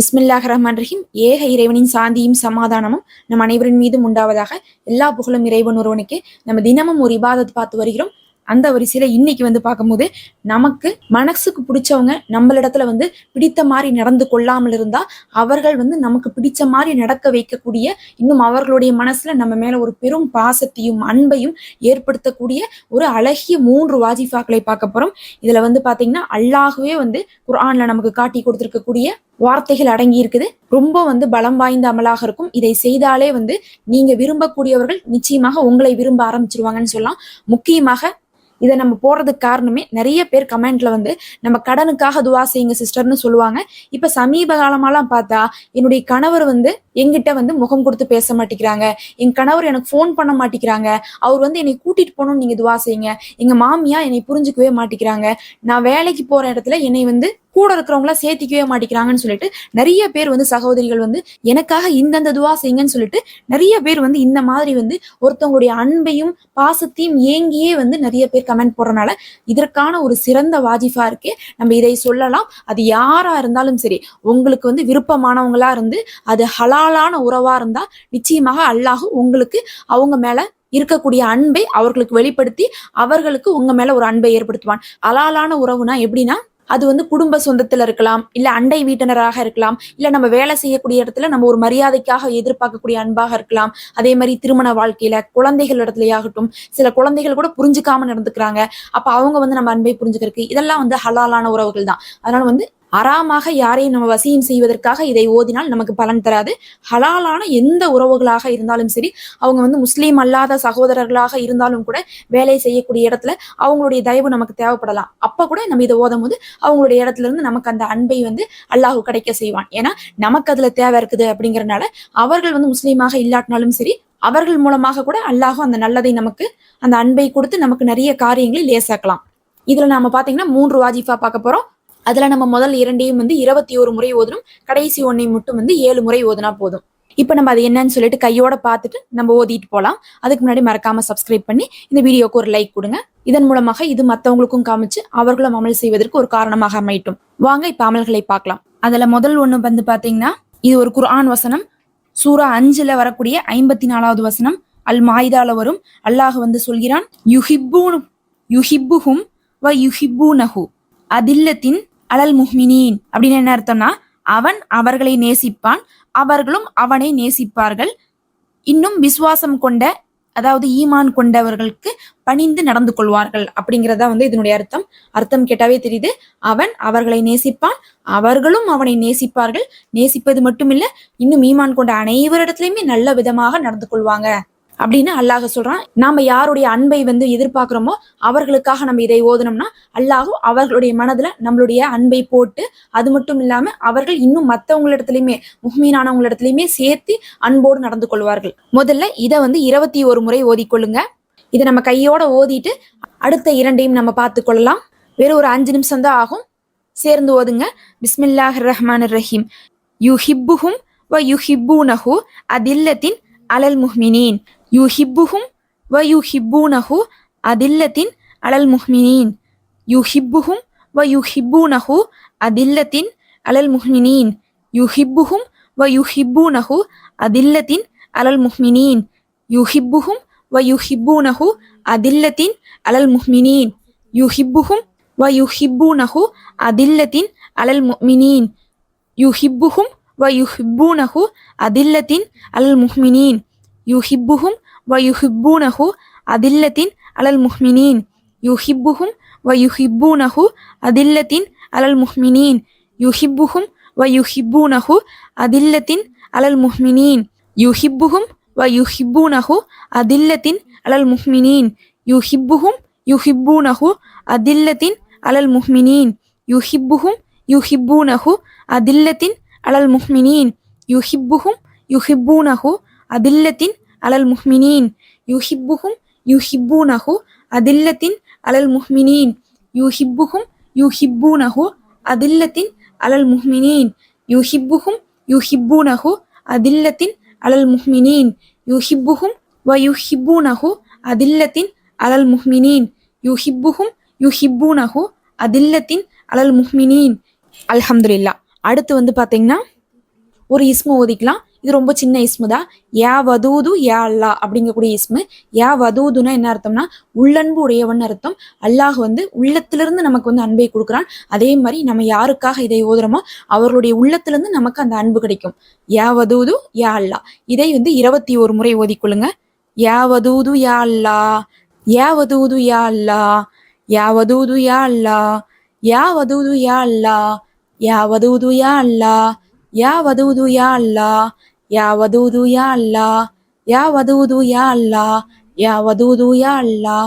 பிஸ்மில்லாஹ் ரஹ்மான் ரஹீம். ஏக இறைவனின் சாந்தியும் சமாதானமும் நம் அனைவரின் மீதும் உண்டாவதாக எல்லா புகழும் இறைவன் ஒருவனுக்கு நம்ம தினமும் ஒரு இபாதத் பார்த்து வருகிறோம். அந்த வரிசையில இன்னைக்கு வந்து பார்க்கும்போது நமக்கு மனசுக்கு பிடிச்சவங்க நம்மளிடத்துல வந்து பிடித்த மாதிரி நடந்து கொள்ளாமல் இருந்தா அவர்கள் வந்து நமக்கு பிடிச்ச மாதிரி நடக்க வைக்கக்கூடிய இன்னும் அவர்களுடைய மனசுல நம்ம மேல ஒரு பெரும் பாசத்தையும் அன்பையும் ஏற்படுத்தக்கூடிய ஒரு அழகிய மூன்று வாஜிஃபாக்களை பார்க்க போறோம். இதுல வந்து பாத்தீங்கன்னா அல்லாகவே வந்து குரான்ல நமக்கு காட்டி கொடுத்திருக்கக்கூடிய வார்த்தைகள் அடங்கி இருக்குது. ரொம்ப வந்து பலம் வாய்ந்த அமலாக இருக்கும். இதை செய்தாலே வந்து நீங்க விரும்பக்கூடியவர்கள் நிச்சயமாக உங்களை விரும்ப ஆரம்பிச்சிருவாங்கன்னு சொல்லலாம். முக்கியமாக இதை நம்ம போடுறதுக்கு காரணமே நிறைய பேர் கமெண்ட்ல வந்து நம்ம கடனுக்காக துவா செய்யுங்க சிஸ்டர்னு சொல்லுவாங்க. இப்ப சமீப காலமாலாம் பார்த்தா என்னுடைய கணவர் வந்து எங்கிட்ட வந்து முகம் கொடுத்து பேச மாட்டேங்கிறாங்க. என் கணவர் எனக்கு ஃபோன் பண்ண மாட்டேங்கிறாங்க. அவர் வந்து என்னை கூட்டிட்டு போகணும்னு நீங்க துவா செய்யுங்க. எங்க மாமியா என்னை புரிஞ்சுக்கவே மாட்டேங்கிறாங்க. நான் வேலைக்கு போற இடத்துல என்னை வந்து கூட இருக்கிறவங்கள சேர்த்திக்கவே மாட்டேங்கிறாங்கன்னு சொல்லிட்டு நிறைய பேர் வந்து சகோதரிகள் வந்து எனக்காக இந்தந்த துவா செய்யுங்கன்னு சொல்லிட்டு நிறைய பேர் வந்து இந்த மாதிரி வந்து ஒருத்தவங்களுடைய அன்பையும் பாசத்தையும் ஏங்கியே வந்து நிறைய பேர் கமெண்ட் போடுறனால இதற்கான ஒரு சிறந்த வாஜிஃபா இருக்கு. நம்ம இதை சொல்லலாம். அது யாரா இருந்தாலும் சரி உங்களுக்கு வந்து விருப்பமானவங்களா இருந்து அது ஹலாலான உறவா இருந்தா நிச்சயமாக அல்லாஹ் உங்களுக்கு அவங்க மேல இருக்கக்கூடிய அன்பை அவர்களுக்கு வெளிப்படுத்தி அவர்களுக்கு உங்க மேல ஒரு அன்பை ஏற்படுத்துவான். அலாலான உறவுனா எப்படின்னா அது வந்து குடும்ப சொந்தத்துல இருக்கலாம் இல்ல அண்டை வீட்டினராக இருக்கலாம் இல்ல நம்ம வேலை செய்யக்கூடிய இடத்துல நம்ம ஒரு மரியாதைக்காக எதிர்பார்க்கக்கூடிய அன்பாக இருக்கலாம். அதே மாதிரி திருமண வாழ்க்கையில குழந்தைகள் இடத்துலயாகட்டும் சில குழந்தைகள் கூட புரிஞ்சுக்காம நடந்துக்கிறாங்க. அப்ப அவங்க வந்து நம்ம அன்பை புரிஞ்சுக்கிறதுக்கு இதெல்லாம் வந்து ஹலாலான உறவுகள் தான். அதனால வந்து அறாமாக யாரையும் நம்ம வசியம் செய்வதற்காக இதை ஓதினால் நமக்கு பலன் தராது. ஹலாலான எந்த உறவுகளாக இருந்தாலும் சரி அவங்க வந்து முஸ்லீம் அல்லாத சகோதரர்களாக இருந்தாலும் கூட வேலை செய்யக்கூடிய இடத்துல அவங்களுடைய தயவு நமக்கு தேவைப்படலாம். அப்போ கூட நம்ம இதை ஓதும் போது அவங்களுடைய இடத்துல இருந்து நமக்கு அந்த அன்பை வந்து அல்லாஹு கிடைக்க செய்வான். ஏன்னா நமக்கு அதுல தேவை இருக்குது அப்படிங்கறனால அவர்கள் வந்து முஸ்லீமாக இல்லாட்டினாலும் சரி அவர்கள் மூலமாக கூட அல்லாஹும் அந்த நல்லதை நமக்கு அந்த அன்பை கொடுத்து நமக்கு நிறைய காரியங்களை லேசாக்கலாம். இதுல நாம பாத்தீங்கன்னா மூன்று வாஜிஃபா பார்க்க போறோம். அதுல நம்ம முதல் இரண்டையும் வந்து இருபத்தி ஒரு முறை ஓதணும். கடைசி ஒன்னையும் மட்டும் வந்து ஏழு முறை ஓதுனா போதும். இப்போ நம்ம அது என்னன்னு சொல்லிட்டு கையோட பார்த்துட்டு நம்ம ஓதிட்டு போகலாம் அதுக்கு முன்னாடி மறக்காம சப்ஸ்கிரைப் பண்ணி இந்த வீடியோக்கு ஒரு லைக் கொடுங்க. இதன் மூலமாக இது மற்றவங்களுக்கும் காமிச்சு அவர்களும் அமல் செய்வதற்கு ஒரு காரணமாக அமையட்டும். வாங்க இப்ப அமல்களை பார்க்கலாம். அதுல முதல் ஒண்ணு வந்து பாத்தீங்கன்னா இது ஒரு குர்ஆன் வசனம். சூரா அஞ்சுல வரக்கூடிய ஐம்பத்தி நாலாவது வசனம். அல் மாய்தால வரும். அல்லாஹ் வந்து சொல்கிறான் யுஹிப்பூ யுஹிப்புஹும் வ யுஹிப்பூனஹு. அதில்லத்தின் அலல் முஹ்மினீன் அப்படின்னு என்ன அர்த்தம்னா அவன் அவர்களை நேசிப்பான் அவர்களும் அவனை நேசிப்பார்கள். இன்னும் விசுவாசம் கொண்ட அதாவது ஈமான் கொண்டவர்களுக்கு பணிந்து நடந்து கொள்வார்கள் அப்படிங்கறதா வந்து இதனுடைய அர்த்தம். அர்த்தம் கேட்டாவே தெரியுது. அவன் அவர்களை நேசிப்பான் அவர்களும் அவனை நேசிப்பார்கள். நேசிப்பது மட்டுமில்ல இன்னும் ஈமான் கொண்ட அனைவரிடத்துலையுமே நல்ல விதமாக நடந்து கொள்வாங்க. அப்படின்னு அல்லாஹ் சொல்றான். நாம யாருடைய அன்பை வந்து எதிர்பார்க்கிறோமோ அவர்களுக்காக நம்ம இதை ஓதனோம்னா அல்லாஹும் அவர்களுடைய மனதுல நம்மளுடைய அன்பை போட்டு அது மட்டும் இல்லாம அவர்கள் இன்னும் மற்றவங்களிடத்துலயுமே முஹ்மீனானவங்களிடத்துலயுமே சேர்த்து அன்போடு நடந்து கொள்வார்கள். முதல்ல இதை வந்து இருபத்தி ஒரு முறை ஓதிக்கொள்ளுங்க. இதை நம்ம கையோட ஓதிட்டு அடுத்த இரண்டையும் நம்ம பார்த்து கொள்ளலாம். வெறும் ஒரு அஞ்சு நிமிஷம் தான் ஆகும். சேர்ந்து ஓதுங்க. பிஸ்மில்லாஹ் ரஹ்மான் ரஹீம். யுஹிப்புஹும் வ யுஹிப்பூனஹு அதில்லத்தின் அலல் முஹ்மினீன் யுஹிப்புஹும் வ யுஹிப்பூனஹு அதில்லத்தின் அலல் முஹ்மினீன் யுஹிப்புஹும் வ யுஹிப்பூனஹு அதில்லத்தின் அலல் முஹ்மினீன் யுஹிப்புஹும் வ யுஹிப்பூனஹு அதில்லத்தின் அலல் முஹ்மினீன் யுஹிப்புஹும் வ யுஹிப்பூனஹு அதில்லத்தின் அலல் முஹ்மினீன் யுஹிப்புஹும் வ யுஹிப்பூனஹு அதில்லத்தின் அலல் முஹ்மினீன் யுஹிப்புஹும் வ யுஹிப்பூனஹு அதில்லத்தின் அலல் முஹ்மினீன் யுஹிப்புஹும் வ யுஹிப்பூனஹு அதில்லத்தின் அலல் முஹ்மினீன் யுஹிப்புஹும் வ யுஹிப்பூனஹு அதில்லத்தின் அலல் முஹ்மினீன் யுஹிப்புஹும் வ யுஹிப்பூனஹு அதில்லத்தின் அலல் முஹ்மினீன் யுஹிப்புஹும் வ யுஹிப்பூனஹு அதில்லத்தின் அலல் முஹ்மினீன் யுஹிப்புஹும் யுஹிப்பூனஹு அதில்லத்தின் அலல் முஹ்மினீன் யுஹிப்புஹும் யுஹிப்பூனஹு அதில்லத்தின் அலல் முஹ்மினீன் யுஹிப்புஹும் யுஹிப்பூனஹு அதில்லத்தின் அலல் முஹ்மினீன் யுஹிப்புஹும் யுஹிப்பூனஹு அதில்லத்தின் அலல் முஹ்மினீன் யுஹிப்புஹும் யுஹிப்பூனஹு அதில்லத்தின் அலல் முஹ்மினீன் யுஹிப்புஹும் யுஹிப்பூனஹு அதில்லத்தின் அலல் முஹ்மினீன் யுஹிப்புஹும் வ அடுத்து வந்து பார்த்தீங்கன்னா ஒரு இஸ்மு ஓதிக்கலாம். இது ரொம்ப சின்ன இஸ்மு தான். யா வதூது யா அல்லா அப்படிங்கக்கூடிய இஸ்மு. யா வதூதுன்னா என்ன அர்த்தம்னா உள்ளன்பு உடையவன் அர்த்தம். அல்லாஹ் வந்து உள்ளத்திலிருந்து நமக்கு வந்து அன்பை கொடுக்குறான். அதே மாதிரி நம்ம யாருக்காக இதை ஓதுறோமோ அவர்களுடைய உள்ளத்திலிருந்து நமக்கு அந்த அன்பு கிடைக்கும். யா வதூது யா அல்லா. இதை வந்து இருபத்தி ஒரு முறை ஓதிக்கொள்ளுங்க யா வதூது யா அல்லா. யா வதூது யா அல்லா. யா வதூது யா அல்லா. யா வதூது யா அல்லா. யா வதூது யா அல்லா யா வதூது யா அல்லா யா வதூது யா அல்லா யா வதூது யா அல்லா யா வதூது யா அல்லா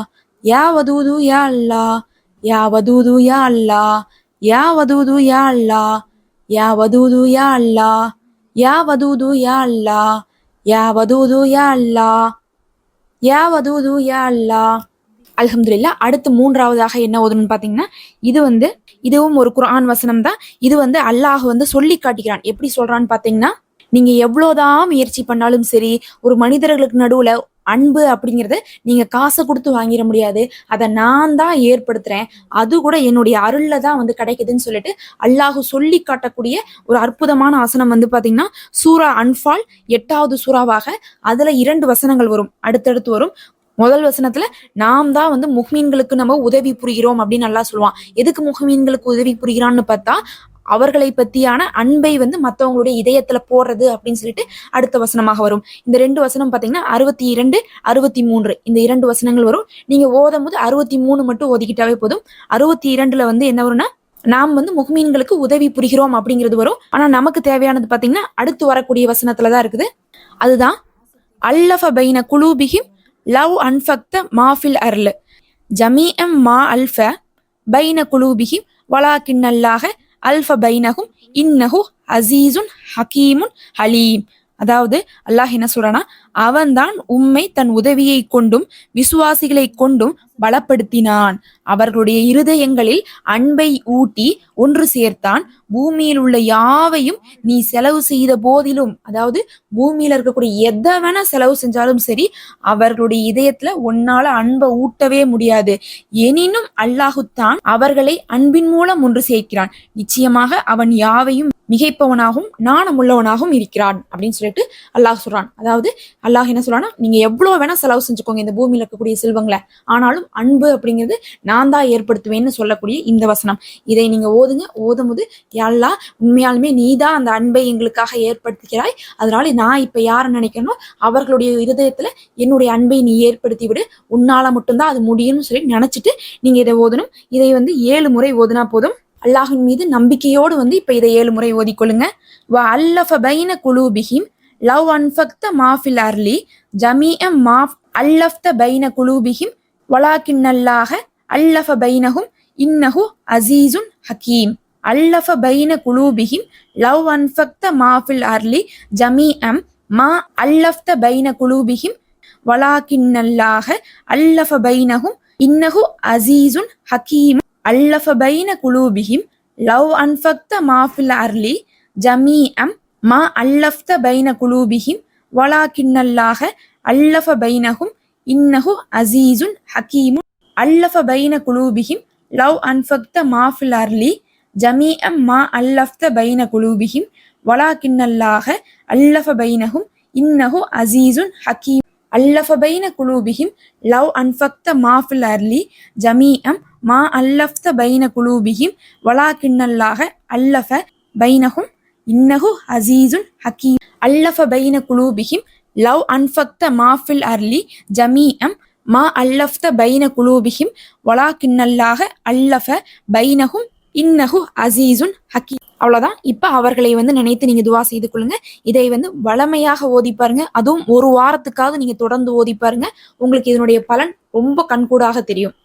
யா வதூது யா அல்லா யா வதூது யா அல்லா யா வதூது யா அல்லா யா வதூது யா அல்லா யா வதூது யா அல்லா யா வதூது யா அல்லா யா வதூது யா அல்லா அலமதுல்லா அடுத்து மூன்றாவதாக என்ன ஓதணும்னு பார்த்தீங்கன்னா இது வந்து இதுவும் ஒரு குரான் வசனம் தான். இது வந்து அல்லாஹ் வந்து சொல்லி காட்டுகிறான் எப்படி சொல்றான்னு பார்த்தீங்கன்னா நீங்க எவ்வளோதான் முயற்சி பண்ணாலும் சரி ஒரு மனிதர்களுக்கு நடுவுல அன்பு அப்படிங்கறத நீங்க காசை கொடுத்து வாங்கிட முடியாது. அதை நான் தான் ஏற்படுத்துறேன். அது கூட என்னுடைய அருள்ல தான் வந்து கிடைக்குதுன்னு சொல்லிட்டு அல்லாஹ் சொல்லி காட்டக்கூடிய ஒரு அற்புதமான வசனம் வந்து பாத்தீங்கன்னா சூரா அன்ஃபால் எட்டாவது சூறாவாக அதுல இரண்டு வசனங்கள் வரும். அடுத்தடுத்து வரும். முதல் வசனத்துல நாம் தான் வந்து முஹ்மீன்களுக்கு நம்ம உதவி புரிகிறோம் அப்படின்னு நல்லா சொல்லுவான். எதுக்கு முஹ்மீன்களுக்கு உதவி புரிகிறான்னு பார்த்தா அவர்களை பத்தியான அன்பை வந்து மத்தவங்களுடைய இதயத்துல போடுறது அப்படின்னு சொல்லிட்டு அடுத்த வசனமாக வரும். இந்த ரெண்டு வசனம் பாத்தீங்கன்னா அறுபத்தி இரண்டு அறுபத்தி மூன்று இந்த இரண்டு வசனங்கள் வரும். நீங்க ஓதும் போது அறுபத்தி மூணு மட்டும் ஓதிக்கிட்டாவே போதும். அறுபத்தி இரண்டுல வந்து என்ன வரும்னா நாம் வந்து முஹ்மீன்களுக்கு உதவி புரிகிறோம் அப்படிங்கிறது வரும். ஆனா நமக்கு தேவையானது பாத்தீங்கன்னா அடுத்து வரக்கூடிய வசனத்துலதான் இருக்குது. அதுதான் அல்லஃப பைன குலூபிஹிம் லவ் அன்ஃபக்த மாஃபில் அர்ல. ஜமீஅம் மா அல்ஃப பைன குலூபிஹிம் வலாக்கின்னல்லாக அல்ஃப பைனஹும் இன்னஹு அசீசுன் ஹகீமுன் ஹலீம். அதாவது அல்லாஹ் என்ன சொல்றானா? அவன்தான் உம்மை தன் உதவியை கொண்டும் விசுவாசிகளை கொண்டும் பலப்படுத்தினான். அவர்களுடைய இருதயங்களில் அன்பை ஊட்டி ஒன்று சேர்த்தான். பூமியில் உள்ள யாவையும் நீ செலவு செய்த போதிலும் அதாவது பூமியில இருக்கக்கூடிய எதை வேணா செலவு செஞ்சாலும் சரி அவர்களுடைய இதயத்துல உன்னால அன்பை ஊட்டவே முடியாது. எனினும் அல்லாஹுத்தான் அவர்களை அன்பின் மூலம் ஒன்று சேர்க்கிறான். நிச்சயமாக அவன் யாவையும் மிகைப்பவனாகவும் நாணமுள்ளவனாகவும் இருக்கிறான் அப்படின்னு சொல்லிட்டு அல்லாஹ் சொல்றான். அதாவது அல்லாஹ் என்ன சொல்றான்னா நீங்க எவ்வளவு வேணா செலவு செஞ்சுக்கோங்க இந்த பூமியில இருக்கக்கூடிய செல்வங்களை. ஆனாலும் அன்பு அப்படிங்கிறது நான் தான் ஏற்படுத்துவேன்னு சொல்லக்கூடிய இந்த வசனம். இதை நீங்க ஓதுங்க. ஓதும் போது எல்லா உண்மையாலுமே நீ தான் அந்த அன்பை எங்களுக்காக ஏற்படுத்துகிறாய். அதனால நான் இப்ப யாரை நினைக்கணும் அவர்களுடைய இருதயத்துல என்னுடைய அன்பை நீ ஏற்படுத்தி விடு உன்னால மட்டும்தான் அது முடியும்னு சொல்லி நினைச்சிட்டு நீங்க இதை ஓதணும். இதை வந்து ஏழு முறை ஓதுனா போதும். அல்லாஹின் மீது நம்பிக்கையோடு வந்து இப்ப இதை ஏழு முறை ஓதிக்கொள்ளுங்க. வ அல்லஃப பைன குலூபிஹிம் லவ் அன்ஃபக்த மாஃபில் அர்லி ஜமீஅம் மாஃப் அல்லஃப்த பைன குலூபிஹிம் வலாக்கின்னல்லாக அல்லஃப பைனஹும் இன்னஹு அசீசுன் ஹக்கீம் அல்லஃப பைன குலூபிஹிம் லவ் அன்ஃபக்த மாஃபில் அர்லி ஜமீ அம் மா அல்லஃப்த பைன குலூபிஹிம் வலாக்கின்னல்லாக அல்லஃப பைனஹும் இன்னஹு அசீசுன் ஹக்கீம் அல்லஃப பைன குலூபிஹிம் லவ் அன்ஃபக்த மாஃபில் அர்லி ஜமீ அம் மா அல்லஃப்த பைன குலூபிஹிம் வலாக்கின்னல்லாக அல்லஃப பைனஹும் இன்னஹு அசீசுன் ஹக்கீமுன் அல்லஃப பைன குலூபிஹிம் லவ் அன்ஃபக்த மாஃபில் அர்லி ஜமீஅம் மா அல்லஃப்த பைன குலூபிஹிம் கிண்ணல்லாக அல்லஃப பைனஹும் இன்னஹு அசீசுன் ஹக்கீம். அல்லஃப பைன குலூபிஹிம் லவ் அன்ஃபக்த மாஃபில் அர்லி ஜமீஅம் மா அல்லஃப்த பைன குலூபிஹிம் கிண்ணல்லாக அல்லஃப பைனஹும் இன்னஹு அசீசுன் ஹக்கீம். அல்லஃப பைன குலூபிஹிம் லவ் அன்ஃபக்த மாஃபில் அர்லி ஜமீஅம் மா அல்லஃப்த பைன குலூபிஹிம் வலாக்கின்னல்லாக அல்லஃப பைனஹும் இன்னஹு அசீசுன் ஹக்கீம் அவ்வளவுதான். இப்போ அவர்களை வந்து நினைத்து நீங்க துவா செய்து கொள்ளுங்க. இதை வந்து வளமையாக ஓதி பாருங்க. அதுவும் ஒரு வாரத்துக்காவது நீங்க தொடர்ந்து ஓதி பாருங்க. உங்களுக்கு இதனுடைய பலன் ரொம்ப கண்கூடாக தெரியும்.